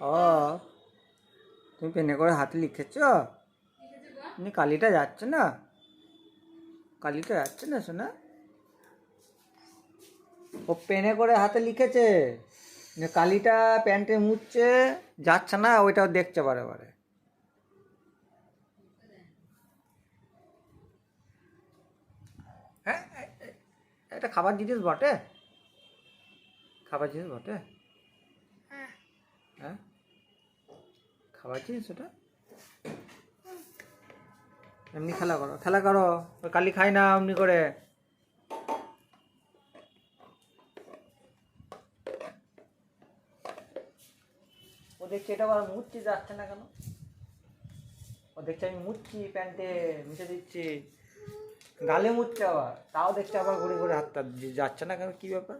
ও। তুমি পেনে করে হাতে লিখেছ? তুমি কালিটা যাচ্ছে না? কালিটা যাচ্ছে না শোনা ও পেনে করে হাতে লিখেছে। যে কালিটা প্যান্টে মুছছে যাচ্ছে না ওইটাও দেখছে বারে বারে। হ্যাঁ এটা খাবার জিনিস বটে? খাবার জিনিস বটে? হ্যাঁ? খাবার জিনিস ওটা এমনি খেলা করো খেলা করো কালি খাই না এমনি করে। ও দেখছি এটা আবার মুচ্ছি যাচ্ছে না কেন? ও দেখছি আমি মুচ্ছি, প্যান্টে মুছে দিচ্ছি। গালে মুছছে আবার, তাও দেখছি আবার ঘুরে ঘুরে হাতটা যাচ্ছে না কেন, কি ব্যাপার?